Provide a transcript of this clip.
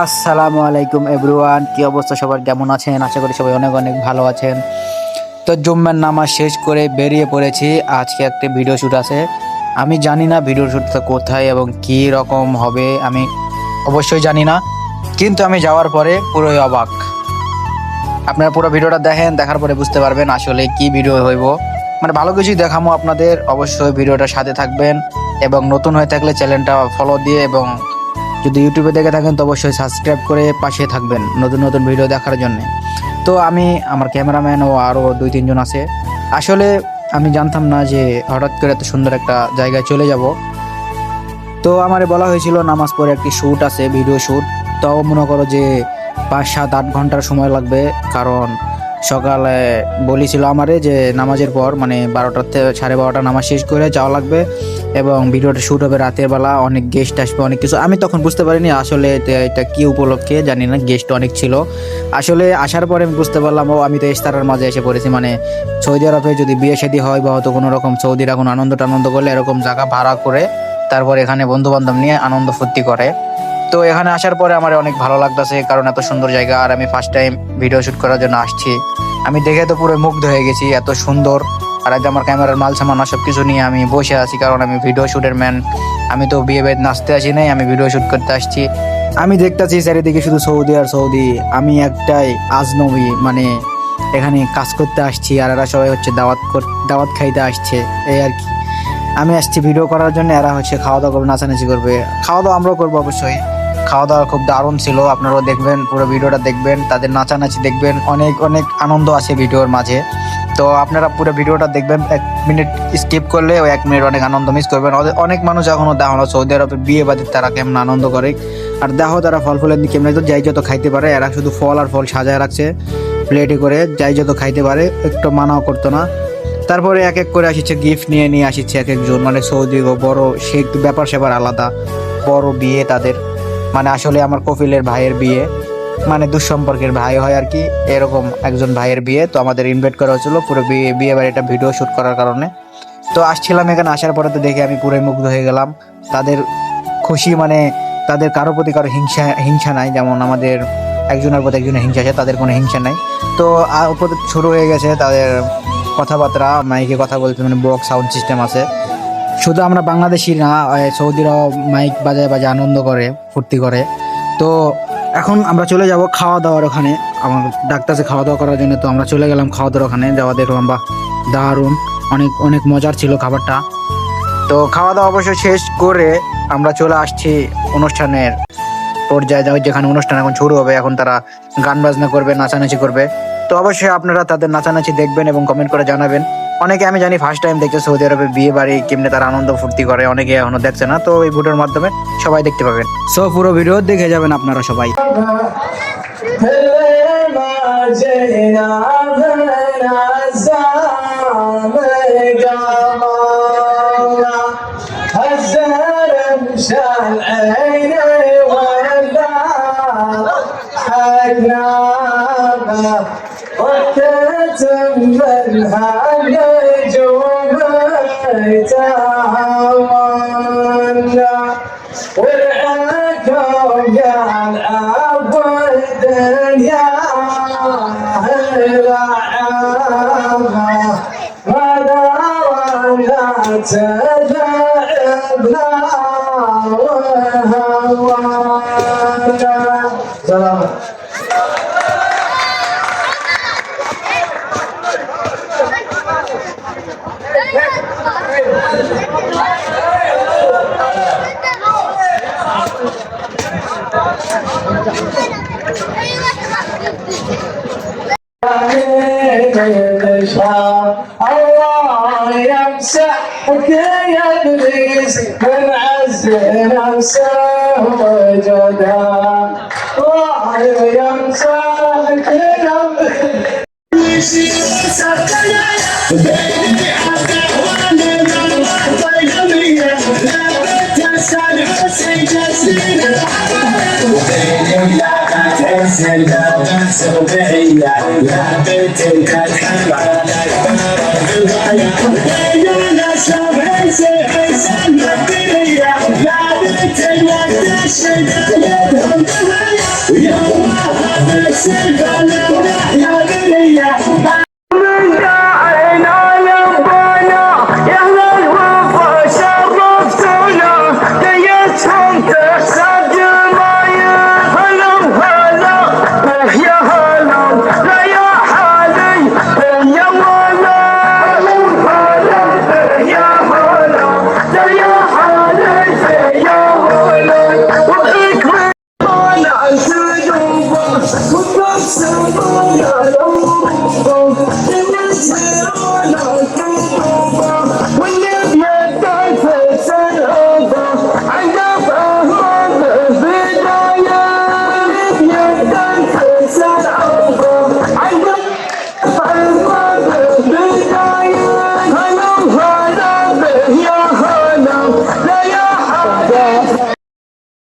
আসসালামু আলাইকুম এভরিওয়ান, কি অবস্থা সবার? কেমন আছেন? আশা করি সবাই অনেক অনেক ভালো আছেন। তো জুম্মার নামাজ শেষ করে বেরিয়ে পড়েছি। আজকে একটা ভিডিও শ্যুট আছে। আমি জানি না ভিডিও শ্যুটটা কোথায় এবং কি রকম হবে। আমি অবশ্যই জানি না। কিন্তু আমি যাওয়ার পরে পুরোই অবাক। আপনারা পুরো ভিডিওটা দেখেন, দেখার পরে বুঝতে পারবেন আসলে কি ভিডিও হইব। মানে ভালো কিছুই দেখামো আপনাদের, অবশ্যই ভিডিওটা সাথে থাকবেন এবং নতুন হয়ে থাকলে চ্যানেলটা ফলো দিয়ে এবং যদি ইউটিউবে দেখে থাকেন তো অবশ্যই সাবস্ক্রাইব করে পাশে থাকবেন নতুন নতুন ভিডিও দেখার জন্য। তো আমি, আমার ক্যামেরাম্যান ও আরও দুই, তিনজন আছে। আসলে আমি জানতাম না যে হঠাৎ করে এত সুন্দর একটা জায়গায় চলে যাব। তো আমারে বলা হয়েছিল নামাজ পড়ে একটি শ্যুট আছে ভিডিও শ্যুট তাও মনে করো যে পাঁচ, সাত, আট ঘণ্টার সময় লাগবে, কারণ সকালে বলেছিল আমারে যে নামাজের পর মানে বারোটার থেকে সাড়ে বারোটা নামাজ শেষ করে যাওয়া লাগবে এবং ভিডিওটা শ্যুট হবে রাতের বেলা, অনেক গেস্ট আসবে, অনেক কিছু। আমি তখন বুঝতে পারিনি আসলে এটা- এটা কি উপলক্ষে, জানি না গেস্ট অনেক ছিল। আসলে আসার পরে আমি বুঝতে পারলাম, ও আমি তো ইস্তারের মাঝে এসে পড়েছি মানে সৌদি আরবে যদি বিয়ে শাদী হয় বা হয়তো কোনো রকম সৌদিরা কোনো আনন্দ টানন্দ করলে এরকম জায়গা ভাড়া করে তারপর এখানে বন্ধু বান্ধব নিয়ে আনন্দ ফুর্তি করে। তো এখানে আসার পরে আমার অনেক ভালো লাগতেছে, কারণ এত সুন্দর জায়গা, আর আমি ফার্স্ট টাইম ভিডিও শুট করার জন্য আসছি। আমি দেখে তো পুরো মুগ্ধ হয়ে গেছি, এত সুন্দর। আর আজ আমার ক্যামেরার মাল সামান সব কিছু নিয়ে আমি বসে আছি, কারণ আমি ভিডিও শ্যুটের ম্যান আমি তো বিয়ে বেদ নাচতে আসি নাই, আমি ভিডিও শ্যুট করতে আসছি। আমি দেখতেছি চারিদিকে শুধু সৌদি আর সৌদি। আমি একটাই আজনবী মানে এখানে কাজ করতে আসছি, আর এরা সবাই হচ্ছে দাওয়াত দাওয়াত খাইতে আসছে, এই আর কি। আমি আসছি ভিডিও করার জন্য, এরা হচ্ছে খাওয়া দাওয়া করবে, নাচানাচি করবে। খাওয়া দাওয়া আমরাও করব অবশ্যই। খাওয়া দাওয়া খুব দারুণ ছিল, আপনারাও দেখবেন, পুরো ভিডিওটা দেখবেন, তাদের নাচানাচি দেখবেন, অনেক অনেক আনন্দ আছে ভিডিওর মাঝে। তো আপনারা পুরো ভিডিওটা দেখবেন, এক মিনিট স্কিপ করলে ওই এক মিনিট অনেক আনন্দ মিস করবেন। অনেক মানুষ এখনও দেখো না, সৌদি আরবে বিয়ে বাদীর তারা কেমন আনন্দ করে। আর দেখো তারা ফল ফুলের কেমন তো যাই যত খাইতে পারে, এরা শুধু ফল আর ফল সাজায় রাখছে প্লেটে করে যাই যত খাইতে পারে, একটু মানাও করতো না। তারপরে এক এক করে আসছে গিফট নিয়ে নিয়ে আসছে এক একজন। মানে সৌদি বড়, সে ব্যাপার সেবার আলাদা। বড় বিয়ে তাদের। মানে আসলে আমার কপিলের ভাইয়ের বিয়ে। মানে দুঃসম্পর্কের ভাই হয় আর কি। এরকম একজন ভাইয়ের বিয়ে। তো আমাদের ইনভাইট করা হয়েছিল পুরো বিয়ে বিয়ে বাড়িটা ভিডিও শুট করার কারণে। তো আসছিলাম এখানে, আসার পরে তো দেখে আমি পুরোই মুগ্ধ হয়ে গেলাম। তাদের খুশি মানে তাদের কারও প্রতি কারও হিংসা হিংসা নাই। যেমন আমাদের একজনের প্রতি একজনের হিংসা আছে, তাদের কোনো হিংসা নাই। তো শুরু হয়ে গেছে তাদের কথাবার্তা, মাইকে কথা বলতে মানে বক্স সাউন্ড সিস্টেম আছে। শুধু আমরা বাংলাদেশি না সৌদিরাও মাইক বাজায় বাজায় আনন্দ করে, ফুর্তি করে। তো এখন আমরা চলে যাব খাওয়া দাওয়ার ওখানে। আমার ডাক্তারছে খাওয়া দাওয়া করার জন্য, তো আমরা চলে গেলাম খাওয়া দাওয়ার ওখানে, যাওয়া দেখলাম বা দারুণ। অনেক অনেক মজার ছিল খাবারটা। তো খাওয়া দাওয়া অবশ্য শেষ করে আমরা চলে আসছি অনুষ্ঠানের পর্যায়ে, যেখানে অনুষ্ঠান এখন শুরু হবে। এখন তারা গান বাজনা করবে, নাচানাচি করবে। তো অবশ্যই আপনারা তাদের নাচানাচি দেখবেন এবং কমেন্ট করে জানাবেন। অনেকে আমি জানি ফার্স্ট টাইম দেখছে সৌদি আরবে বিয়ে বাড়ি কেমনে তারা আনন্দ ফুর্তি করে, অনেকে এখনও দেখছে না। তো এই ভিডিওর মাধ্যমে সবাই দেখতে পাবেন। সো পুরো ভিডিও দেখে যাবেন আপনারা সবাই। Yeah. وتتمنها نجوم يتمنى والعكب قال ابو الدنيا العامه ما دار لا من عز نفسه وجدا الله يمسحك يا Krishna, Hare Krishna, a Krishna,